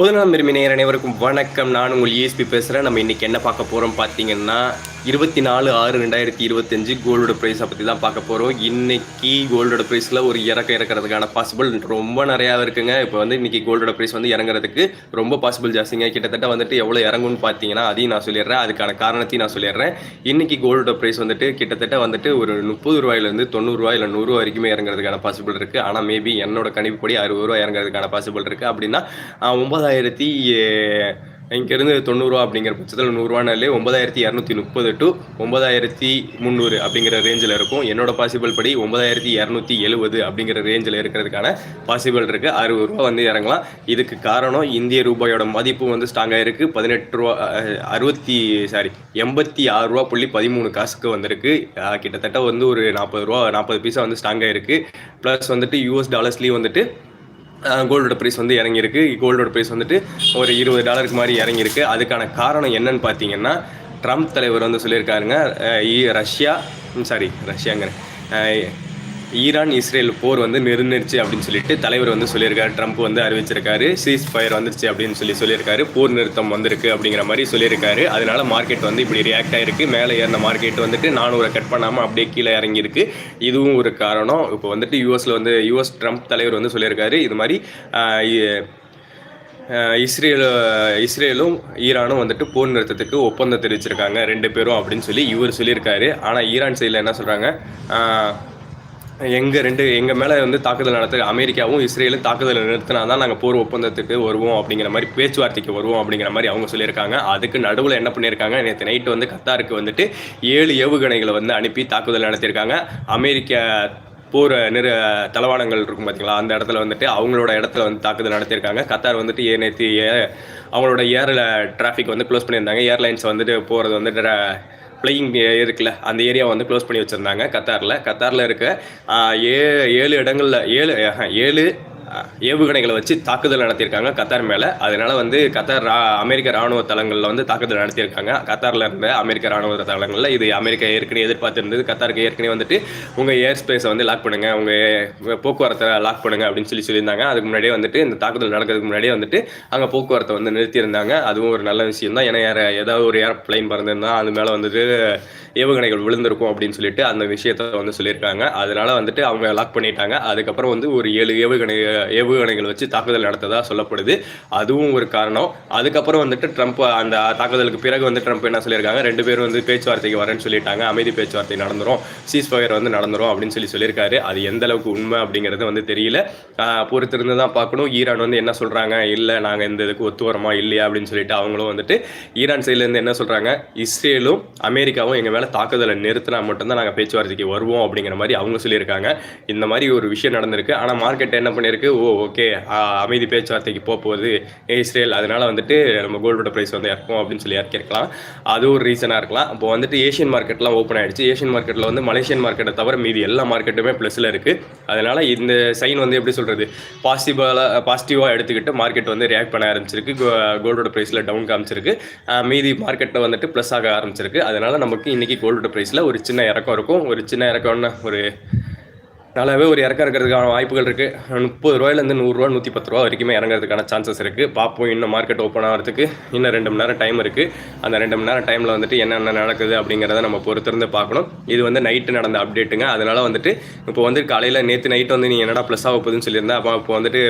பொதுநலம் விரும்பி அனைவருக்கும் வணக்கம். நான் உங்கள் இஎஸ்பி பேசுகிறேன் நம்ம இன்றைக்கி என்ன பார்க்க போகிறோம் பார்த்தீங்கன்னா இருபத்தி நாலு ஆறு ரெண்டாயிரத்தி இருபத்தஞ்சு கோல்டோட ப்ரைஸை பற்றி தான் பார்க்க போகிறோம் இன்னைக்கு கோல்டோட ப்ரைஸில் ஒரு இறக்க இறக்கிறதுக்கான பாசிபிள் ரொம்ப நிறையா இருக்குங்க. இப்போ வந்து இன்றைக்கி கோல்டோட ப்ரைஸ் வந்து இறங்குறதுக்கு ரொம்ப பாசிபிள் ஜாஸ்திங்க. கிட்டத்தட்ட வந்துட்டு எவ்வளோ இறங்கும்னு பார்த்தீங்கன்னா அதையும் நான் சொல்லிடுறேன். அதுக்கான காரணத்தையும் நான் சொல்லிடுறேன். இன்றைக்கி கோல்டோட ப்ரைஸ் வந்துட்டு கிட்டத்தட்ட வந்துட்டு ஒரு முப்பது ரூபாயிலேருந்து தொண்ணூறுரூவா இல்லை நூறுரூவா வரைக்குமே இறங்குறதுக்கான பாசிபிள் இருக்குது ஆனால் மேபி என்னோட கணிப்புப்படி அறுபது ரூபா இறங்குறதுக்கான பாசிபிள் இருக்குது அப்படின்னா ஒன்பதாயிரத்தி இங்கேருந்து தொண்ணூறுரூவா அப்படிங்கிற பட்சத்தில் நூறுரூவானாலே ஒன்பதாயிரத்தி இரநூத்தி முப்பது டு ஒன்பதாயிரத்தி முந்நூறு அப்படிங்கிற ரேஞ்சில் இருக்கும். என்னோட பாசிபிள் படி ஒன்பதாயிரத்தி இரநூத்தி எழுபது அப்படிங்கிற ரேஞ்சில் இருக்கிறதுக்கான பாசிபிள் இருக்குது அறுபது ரூபா வந்து இறங்கலாம். இதுக்கு காரணம் இந்திய ரூபாயோட மதிப்பு வந்து ஸ்ட்ராங்காக இருக்குது பதினெட்டு ரூபா அறுபத்தி சாரி எண்பத்தி ஆறு ரூபா புள்ளி பதிமூணு காசுக்கு வந்திருக்கு. கிட்டத்தட்ட வந்து ஒரு நாற்பது ரூபா நாற்பது பைசா வந்து ஸ்ட்ராங்காக இருக்குது ப்ளஸ் வந்துட்டு யூஎஸ் டாலர்ஸ்லேயும் வந்துட்டு கோல்டோட ப்ரைஸ் வந்து இறங்கியிருக்கு. கோல்டோட ப்ரைஸ் வந்துட்டு ஒரு இருபது டாலருக்கு மாதிரி இறங்கியிருக்கு. அதுக்கான காரணம் என்னன்னு பார்த்தீங்கன்னா ட்ரம்ப் தலைவர் வந்து சொல்லியிருக்காருங்க. ரஷ்யா சாரி ரஷ்யாங்க ஈரான் இஸ்ரேல் போர் வந்து நெருங்கிருச்சு அப்படின்னு சொல்லிட்டு தலைவர் வந்து சொல்லியிருக்காரு. ட்ரம்ப் வந்து அறிவிச்சிருக்காரு. சீஸ் ஃபயர் வந்துருச்சு அப்படின்னு சொல்லி சொல்லியிருக்காரு. போர் நிறுத்தம் வந்திருக்கு அப்படிங்கிற மாதிரி சொல்லியிருக்காரு. அதனால மார்க்கெட் வந்து இப்படி ரியாக்ட் ஆயிருக்கு. மேலே ஏறின மார்க்கெட் வந்துட்டு நானூறை கட் பண்ணாமல் அப்படியே கீழே இறங்கியிருக்கு. இதுவும் ஒரு காரணம். இப்போ வந்துட்டு யூஎஸில் வந்து யூஎஸ் ட்ரம்ப் தலைவர் வந்து சொல்லியிருக்காரு. இது மாதிரி ஆஹ் இஸ்ரேல் இஸ்ரேலும் ஈரானும் வந்துட்டு போர் நிறுத்தத்துக்கு ஒப்பந்தம் தெரிவிச்சிருக்காங்க. ரெண்டு பேரும் அப்படின்னு சொல்லி இவர் சொல்லியிருக்காரு. ஆனால் ஈரான் சைடில் என்ன சொல்கிறாங்க எங்கள் ரெண்டு எங்கள் மேலே வந்து தாக்குதல் நடத்த அமெரிக்காவும் இஸ்ரேலும் தாக்குதல் நிறுத்தினா தான் நாங்கள் போர் ஒப்பந்தத்துக்கு வருவோம் அப்படிங்கிற மாதிரி பேச்சுவார்த்தைக்கு வருவோம் அப்படிங்கிற மாதிரி அவங்க சொல்லியிருக்காங்க. அதுக்கு நடுவில் என்ன பண்ணியிருக்காங்க? நேற்று நைட்டு வந்து கத்தாருக்கு வந்துட்டு ஏழு ஏவுகணைகளை வந்து அனுப்பி தாக்குதல் நடத்தியிருக்காங்க. அமெரிக்க போர் நிறு தளவாடங்கள் இருக்கும் பார்த்தீங்களா அந்த இடத்துல வந்துட்டு அவங்களோட இடத்துல வந்து தாக்குதல் நடத்தியிருக்காங்க. கத்தார் வந்துட்டு ஏ நேற்று ஏ- அவங்களோட ஏரில் டிராஃபிக் வந்து க்ளோஸ் பண்ணியிருந்தாங்க. ஏர்லைன்ஸ் வந்துட்டு போகிறது வந்து பிளேயிங் இருக்குல்ல அந்த ஏரியா வந்து க்ளோஸ் பண்ணி வச்சுருந்தாங்க கத்தாரில். கத்தாரில் இருக்க ஏ ஏழு இடங்களில் ஏழு ஏழு ஏவுகணைகளை வச்சு தாக்குதல் நடத்தியிருக்காங்க கத்தார் மேலே. அதனால வந்து கத்தார் ரா அமெரிக்க ராணுவ தளங்களில் வந்து தாக்குதல் நடத்தியிருக்காங்க. கத்தாரில் இருந்த அமெரிக்க ராணுவ தளங்களில் இது அமெரிக்கா ஏற்கனவே எதிர்பார்த்திருந்தது. கத்தாருக்கு ஏற்கனவே வந்துட்டு உங்கள் ஏர் ஸ்பேஸை வந்து லாக் பண்ணுங்கள் உங்கள் போக்குவரத்தை லாக் பண்ணுங்கள் அப்படின்னு சொல்லி சொல்லியிருந்தாங்க. அதுக்கு முன்னாடியே வந்துட்டு இந்த தாக்குதல் நடக்கிறதுக்கு முன்னாடியே வந்துட்டு அங்கே போக்குவரத்தை வந்து நிறுத்தியிருந்தாங்க. அதுவும் ஒரு நல்ல விஷயம் தான். ஏன்னா யார் ஏதாவது ஒரு ஏர்ப்ளைன் பறந்துருந்தால் அது மேலே வந்துட்டு ஏவுகணைகள் விழுந்திருக்கும் அப்படின்னு சொல்லிட்டு அந்த விஷயத்த வந்து சொல்லியிருக்காங்க. அதனால வந்துட்டு அவங்க லாக் பண்ணிட்டாங்க. அதுக்கப்புறம் வந்து ஒரு ஏழு ஏவுகணை ஏவுகணைகள் வச்சு தாக்குதல் நடத்ததாக சொல்லப்படுது. அதுவும் ஒரு காரணம். அதுக்கப்புறம் வந்துட்டு ட்ரம்ப் அந்த தாக்குதலுக்கு பிறகு வந்து ட்ரம்ப் என்ன சொல்லியிருக்காங்க? ரெண்டு பேரும் வந்து பேச்சுவார்த்தைக்கு வரேன்னு சொல்லிட்டாங்க. அமைதி பேச்சுவார்த்தை நடந்துரும். சீஸ் ஃபயர் வந்து நடந்துரும் அப்படின்னு சொல்லி சொல்லியிருக்காரு. அது எந்த அளவுக்கு உண்மை அப்படிங்கிறது வந்து தெரியல. பொறுத்திருந்து தான் பார்க்கணும். ஈரான் வந்து என்ன சொல்கிறாங்க இல்லை நாங்கள் இந்த இதுக்கு ஒத்து வரோமா? இல்லையா? அப்படின்னு சொல்லிட்டு அவங்களும் வந்துட்டு ஈரான் சைட்லேருந்து என்ன சொல்கிறாங்க இஸ்ரேலும் அமெரிக்காவும் எங்கள் மேலே தாக்குதலை நிறுத்தினா மட்டும்தான் நாங்கள் பேச்சுவார்த்தைக்கு வருவோம் அப்படிங்கிற மாதிரி அவங்க சொல்லியிருக்காங்க. இந்த மாதிரி ஒரு விஷயம் நடந்திருக்கு. ஆனால் மார்க்கெட் என்ன பண்ணியிருக்கு? Oh okay. அமைதி பேச்சுவார்த்தைக்கு போக போகுது. இஸ்ரேல் அதனால வந்துட்டு நம்ம கோல்டோட ப்ரைஸ் வந்து இறக்கும் அப்படின்னு சொல்லி இறக்கிருக்கலாம் அது ஒரு ரீசனாக இருக்கலாம். இப்போ வந்துட்டு ஏஷியன் மார்க்கெட்லாம் ஓப்பன் ஆகிடுச்சு ஏஷியன் மார்க்கெட்டில் வந்து மலேசியன் மார்க்கெட்டை தவிர மீதி எல்லா மார்க்கெட்டுமே ப்ளஸில் இருக்குது அதனால் இந்த சைன் வந்து எப்படி சொல்கிறது பாசிட்டிவாக பாசிட்டிவாக எடுத்துக்கிட்டு மார்க்கெட் வந்து ரியாக்ட் பண்ண ஆரம்பிச்சிருக்கு. கோல்டோட ப்ரைஸில் டவுன் காமிச்சிருக்கு. மீதி மார்க்கெட்டில் வந்துட்டு ப்ளஸ் ஆக ஆரம்பிச்சிருக்கு. அதனால் நமக்கு இன்றைக்கி கோல்டோட ப்ரைஸில் ஒரு சின்ன இறக்கம் இருக்கும். ஒரு சின்ன இறக்கம்னா ஒரு நல்லாவே ஒரு இறக்க இருக்கிறதுக்கான வாய்ப்புகள் இருக்குது முப்பது ரூபாயிலேருந்து நூறுரூவா நூற்றி பத்து ரூபா வரைக்குமே இறங்குறதுக்கான சான்சஸ் இருக்குது பார்ப்போம் இன்னும் மார்க்கெட் ஓப்பன் ஆகிறதுக்கு இன்னும் ரெண்டு மணி நேரம் டைம் இருக்குது அந்த ரெண்டு மணி நேரம் டைமில் வந்துட்டு என்னென்ன நடக்குது அப்படிங்கிறத நம்ம பொறுத்திருந்து பார்க்கணும். இது வந்து நைட்டு நடந்த அப்டேட்டுங்க அதனால் வந்துட்டு இப்போ வந்து காலையில் நேற்று நைட்டு வந்து நீ என்னடா ப்ளஸ் ஆக போகுதுன்னு சொல்லியிருந்தேன் அப்போ இப்போ வந்துட்டு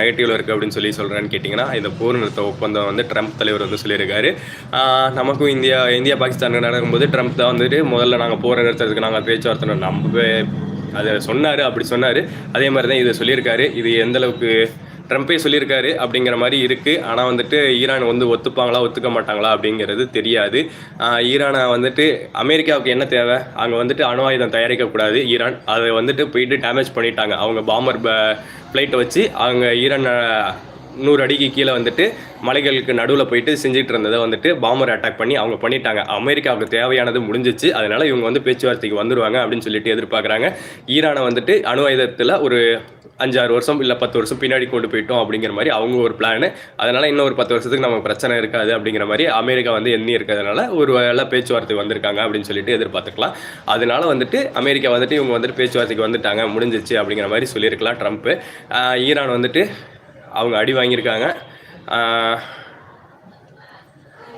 நெகட்டிவ்ல இருக்குது அப்படின்னு சொல்லி சொல்கிறேன்னு கேட்டிங்கன்னா இந்த போர் நிறுத்த ஒப்பந்தம் வந்து ட்ரம்ப் தலைவர் வந்து சொல்லியிருக்காரு. நமக்கும் இந்தியா இந்தியா பாகிஸ்தான் நடக்கும்போது ட்ரம்ப் தான் வந்துட்டு முதல்ல நாங்கள் போரை நிறுத்துறதுக்கு நாங்கள் பேச்சுவார்த்தை நம்ம அதை சொன்னார் அப்படி சொன்னார். அதே மாதிரி தான் இதை சொல்லியிருக்காரு. இது எந்த அளவுக்கு ட்ரம்ப்பே சொல்லியிருக்காரு அப்படிங்கிற மாதிரி இருக்குது ஆனால் வந்துட்டு ஈரான் வந்து ஒத்துப்பாங்களா ஒத்துக்க மாட்டாங்களா அப்படிங்கிறது தெரியாது. ஈரானை வந்துட்டு அமெரிக்காவுக்கு என்ன தேவை? அங்கே வந்துட்டு அணு ஆயுதம் தயாரிக்கக்கூடாது ஈரான் அதை வந்துட்டு போயிட்டு டேமேஜ் பண்ணிட்டாங்க. அவங்க பாமர் ஃப்ளைட்டை வச்சு அவங்க ஈரான் நூறு அடிக்கு கீழே வந்துட்டு மலைகளுக்கு நடுவில் போயிட்டு செஞ்சுட்டு இருந்ததை வந்துட்டு பாம்பர் அட்டாக் பண்ணி அவங்க பண்ணிட்டாங்க. அமெரிக்காவுக்கு தேவையானது முடிஞ்சிச்சு. அதனால இவங்க வந்து பேச்சுவார்த்தைக்கு வந்துடுவாங்க அப்படின்னு சொல்லிட்டு எதிர்பார்க்குறாங்க. ஈரானை வந்துட்டு அணு ஆயுதத்தில் ஒரு அஞ்சாறு வருஷம் இல்லை பத்து வருஷம் பின்னாடி கொண்டு போயிட்டோம் அப்படிங்கிற மாதிரி அவங்க ஒரு பிளானு அதனால இன்னும் ஒரு பத்து வருஷத்துக்கு நமக்கு பிரச்சனை இருக்காது அப்படிங்கிற மாதிரி அமெரிக்கா வந்து எண்ணி இருக்கிறதுனால ஒரு வேலை பேச்சுவார்த்தை வந்திருக்காங்க அப்படின்னு சொல்லிட்டு எதிர்பார்த்துக்கலாம். அதனால வந்துட்டு அமெரிக்கா வந்துட்டு இவங்க வந்துட்டு பேச்சுவார்த்தைக்கு வந்துட்டாங்க. முடிஞ்சிச்சு அப்படிங்கிற மாதிரி சொல்லியிருக்கலாம் ட்ரம்ப்பு ஈரான் வந்துட்டு அவங்க அடி வாங்கியிருக்காங்க.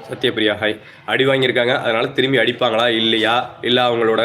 சத்யபிரியா ஹாய் அடி வாங்கியிருக்காங்க. அதனால் திரும்பி அடிப்பாங்களா? இல்லையா? இல்லை அவங்களோட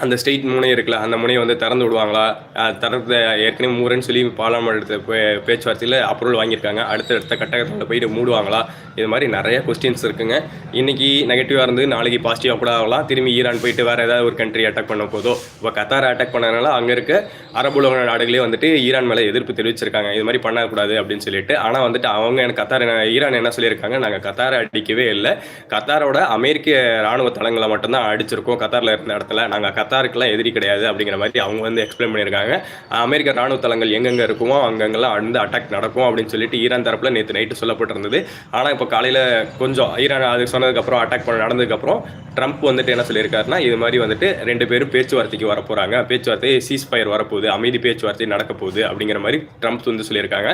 அந்த ஸ்டேட் முனை இருக்குல்ல அந்த முனையை வந்து திறந்து விடுவாங்களா? திறந்த ஏற்கனவே மூரன்னு சொல்லி பாராளுமன்றத்தை பே- பேச்சுவார்த்தையில் அப்ரூவல் வாங்கியிருக்காங்க. அடுத்த அடுத்த போயிட்டு மூடுவாங்களா? இது மாதிரி நிறைய கொஸ்டின்ஸ் இருக்குங்க. இன்னைக்கு நெகட்டிவாக இருந்து நாளைக்கு பாசிட்டிவாக கூட ஆகலாம். திரும்பி ஈரான் போயிட்டு வேறு ஏதாவது ஒரு கண்ட்ரி அட்டாக் பண்ண போதோ இப்போ கத்தாரை அட்டாக் பண்ணதுனால அங்கே இருக்க அரபு உலக நாடுகளே வந்துட்டு ஈரான் மேலே எதிர்ப்பு தெரிவிச்சிருக்காங்க. இது மாதிரி பண்ணக்கூடாது அப்படின்னு சொல்லிட்டு ஆனால் வந்துட்டு அவங்க எனக்கு கத்தார் ஈரான் என்ன சொல்லியிருக்காங்க? நாங்கள் கத்தாரை அடிக்கவே இல்லை. கத்தாரோட அமெரிக்க ராணுவ தளங்களை மட்டும்தான் அடிச்சிருக்கோம். கத்தாரில் இருந்த இடத்துல நாங்கள் கத்தாருக்கெல்லாம் எதிரி கிடையாது அப்படிங்கிற மாதிரி அவங்க வந்து எக்ஸ்பிளைன் பண்ணியிருக்காங்க. அமெரிக்க ராணுவ தளங்கள் எங்கெங்கே இருக்குமோ அங்கங்கெல்லாம் வந்து அட்டாக் நடக்கும் அப்படின்னு சொல்லிட்டு ஈரான் தரப்பில் நேற்று நைட்டு சொல்லப்பட்டிருந்தது. ஆனால் இப்போ காலையில் கொஞ்சம் ஈரான் அது சொன்னதுக்கப்புறம் அட்டாக் பண்ண நடந்ததுக்கப்புறம் ட்ரம்ப் வந்துட்டு என்ன சொல்லியிருக்காருன்னா இது மாதிரி வந்துட்டு ரெண்டு பேரும் பேச்சுவார்த்தைக்கு வர போகிறாங்க பேச்சுவார்த்தை சீஸ் ஃபயர் வரப்போகுது அமைதி பேச்சுவார்த்தை நடக்க போகுது அப்படிங்கிற மாதிரி ட்ரம்ப் வந்து சொல்லியிருக்காங்க.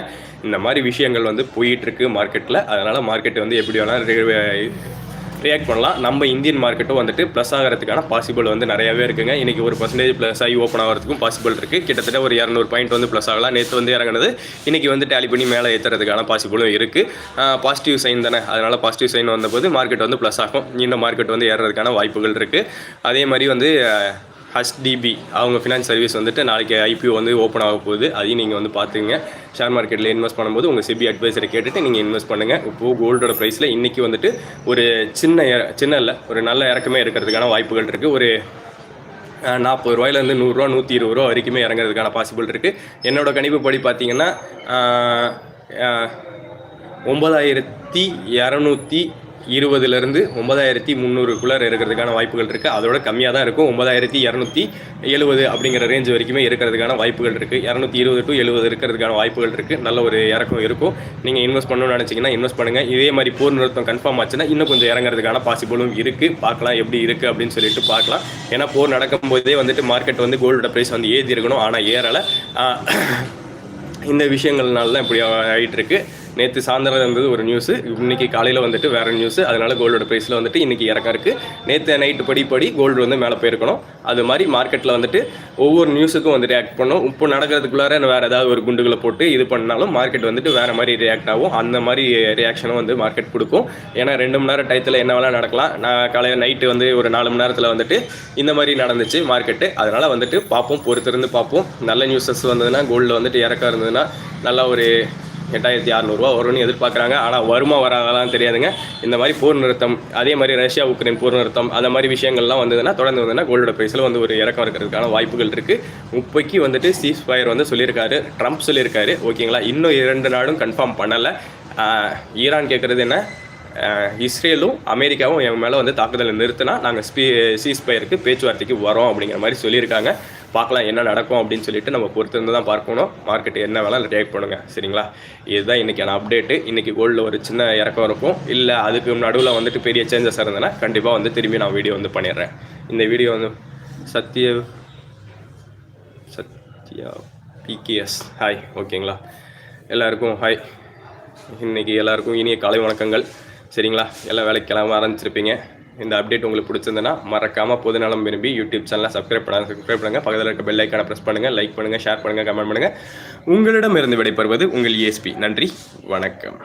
இந்த மாதிரி விஷயங்கள் வந்து போயிட்டு இருக்கு மார்க்கெட்டில் அதனால மார்க்கெட் வந்து எப்படி வேணாலும் ரியாக்ட் பண்ணலாம். நம்ம இந்தியன் மார்க்கெட்டும் வந்துட்டு ப்ளஸ் ஆகிறதுக்கான பாசிபிள் வந்து நிறையவே இருக்குங்க. இன்றைக்கி ஒரு பர்சன்டேஜ் ப்ளஸ் ஆகி ஓப்பன் ஆகிறதுக்கும் பாசிபிள் இருக்குது கிட்டத்தட்ட ஒரு இரநூறு பாயிண்ட் வந்து ப்ளஸ் ஆகலாம். நேற்று வந்து இறங்குனது. இன்றைக்கி வந்து டேலி பண்ணி மேலே ஏற்றுறதுக்கான பாசிபிளும் இருக்குது பாசிட்டிவ் சைன் தானே. அதனால் பாசிட்டிவ் சைன் வந்தபோது மார்க்கெட் வந்து ப்ளஸ் ஆகும். இன்னும் மார்க்கெட் வந்து ஏறுறதுக்கான வாய்ப்புகள் இருக்குது அதே மாதிரி வந்து ஹச்டிபி அவங்க ஃபினான்ஸ் சர்வீஸ் வந்துட்டு நாளைக்கு ஐபிஓ வந்து ஓப்பன் ஆக போகுது. அதையும் நீங்கள் வந்து பார்த்துங்க ஷேர் மார்க்கெட்டில் இன்வெஸ்ட் பண்ணும்போது உங்கள் சிபி அட்வைஸரை கேட்டுட்டு நீங்கள் இன்வெஸ்ட் பண்ணுங்கள் இப்போது கோல்டோட ப்ரைஸில் இன்றைக்கி வந்துட்டு ஒரு சின்ன இற- சின்ன இல்லை ஒரு நல்ல இறக்கமே இருக்கிறதுக்கான வாய்ப்புகள் இருக்குது ஒரு நாற்பது ரூபாயிலேருந்து நூறுரூவா நூற்றி இருபது ரூபா வரைக்குமே இறங்குறதுக்கான பாசிபிள் இருக்குது என்னோட கணிப்புப்படி பார்த்தீங்கன்னா ஒம்பதாயிரத்தி இரநூத்தி இருபதுலேருந்து ஒன்பதாயிரத்தி முந்நூறுக்குள்ளே இருக்கிறதுக்கான வாய்ப்புகள் இருக்குது அதோட கம்மியாக தான் இருக்கும். ஒன்பதாயிரத்தி இரநூத்தி எழுபது அப்படிங்கிற ரேஞ்ச் வரைக்குமே இருக்கிறதுக்கான வாய்ப்புகள் இருக்குது இரநூத்தி இருபது டு எழுபது இருக்கிறதுக்கான வாய்ப்புகள் இருக்குது நல்ல ஒரு இறக்கம் இருக்கும். நீங்கள் இன்வெஸ்ட் பண்ணணும்னு நினச்சிங்கன்னா இன்வெஸ்ட் பண்ணுங்கள் இதே மாதிரி போர் நிறுத்தம் கன்ஃபார்ம் ஆச்சுன்னா இன்னும் கொஞ்சம் இறங்குறதுக்கான பாசிபிளும் இருக்குது பார்க்கலாம் எப்படி இருக்குது அப்படின்னு சொல்லிட்டு பார்க்கலாம். ஏன்னா போர் நடக்கும்போதே வந்துட்டு மார்க்கெட் வந்து கோல்டோட ப்ரைஸ் வந்து ஏறி இருக்கணும் ஆனால் ஏறலை இந்த விஷயங்கள்னால தான் இப்படி ஆகிட்டு இருக்குது நேற்று சாயந்தரம் இருந்தது ஒரு நியூஸ் இன்னைக்கு காலையில் வந்துட்டு வேற நியூஸ் அதனால கோல்டோட ப்ரைஸில் வந்துட்டு இன்னைக்கு இறக்கம் இருக்கு. நேற்று நைட்டு படி படி கோல்டு வந்து மேலே போயிருக்கணும். அது மாதிரி மார்க்கெட்டில் வந்துட்டு ஒவ்வொரு நியூஸுக்கும் வந்து ரியாக்ட் பண்ணும் இப்போ நடக்கிறதுக்குள்ளார வேறு ஏதாவது ஒரு குண்டுகளை போட்டு இது பண்ணாலும் மார்க்கெட் வந்துட்டு வேறு மாதிரி ரியாக்ட் ஆகும். அந்த மாதிரி ரியாக்ஷனும் வந்து மார்க்கெட் கொடுக்கும். ஏன்னா ரெண்டு மணி நேரம் டயத்தில் என்ன வேணால் நடக்கலாம். நான் காலையில் நைட்டு வந்து ஒரு நாலு மணி நேரத்தில் வந்துட்டு இந்த மாதிரி நடந்துச்சு மார்க்கெட்டு அதனால் வந்துட்டு பார்ப்போம். பொறுத்திருந்து பார்ப்போம். நல்ல நியூஸஸ் வந்ததுன்னா கோல்டில் வந்துட்டு இறக்கா இருந்ததுன்னா நல்லா ஒரு எட்டாயிரத்தி அறநூறுவா வரும்னு எதிர்பார்க்குறாங்க. ஆனால் வருமா வராதெல்லாம் தெரியாதுங்க. இந்த மாதிரி போர் நிறுத்தம் அதே மாதிரி ரஷ்யா உக்ரைன் போர் நிறுத்தம் அந்த மாதிரி விஷயங்கள்லாம் வந்ததுன்னா தொடர்ந்து வந்ததுன்னா கோல்டோட ப்ரைஸில் வந்து ஒரு இறக்கம் இருக்கிறதுக்கான வாய்ப்புகள் இருக்குது முப்பைக்கு வந்துட்டு சீஸ் ஃபயர் வந்து சொல்லியிருக்காரு. ட்ரம்ப் சொல்லியிருக்காரு. ஓகேங்களா இன்னும் இரண்டு நாடும் கன்ஃபார்ம் பண்ணலை. ஈரான் கேட்குறது என்ன? இஸ்ரேலும் அமெரிக்காவும் என் மேலே வந்து தாக்குதலை நிறுத்தினா நாங்கள் ஸ்பீ சீஸ்பயருக்கு பேச்சுவார்த்தைக்கு வரோம் அப்படிங்கிற மாதிரி சொல்லியிருக்காங்க. பார்க்கலாம் என்ன நடக்கும் அப்படின்னு சொல்லிட்டு நம்ம பொறுத்திருந்து தான் பார்க்கணும். மார்க்கெட் என்ன வேணாலும் ரியாக்ட் பண்ணுங்க. சரிங்களா? இதுதான் இன்றைக்கான அப்டேட்டு இன்றைக்கி கோல்டில் ஒரு சின்ன இறக்கம் இருக்கும். இல்லை அதுக்கு நடுவில் வந்துட்டு பெரிய சேஞ்சஸ் இருந்ததுன்னா கண்டிப்பாக வந்து திரும்பி நான் வீடியோ வந்து பண்ணிடுறேன். இந்த வீடியோ வந்து சத்ய சத்யா பிகேஎஸ் ஹாய் ஓகேங்களா? எல்லாருக்கும் ஹாய் இன்றைக்கி எல்லாருக்கும் இனிய காலை வணக்கங்கள். சரிங்களா? எல்லாம் வேலைக்கு கிளம்ப ஆரம்பிச்சிருப்பீங்க. இந்த அப்டேட் உங்களுக்கு பிடிச்சிருந்ததுன்னா மறக்காம பொது நலம் விரும்பி யூடியூப் சேனலை சப்ஸ்கிரைப் பண்ணாங்க சப்ஸ்கிரைப் பண்ணுங்க. பக்கத்தில் இருக்க பெல் ஐக்கான ப்ரெஸ் பண்ணுங்க. லைக் பண்ணுங்க ஷேர் பண்ணுங்க கமெண்ட் பண்ணுங்க. உங்களிடமிருந்து விடைபெறுவது உங்கள் ஏஎஸ்பி நன்றி. வணக்கம்.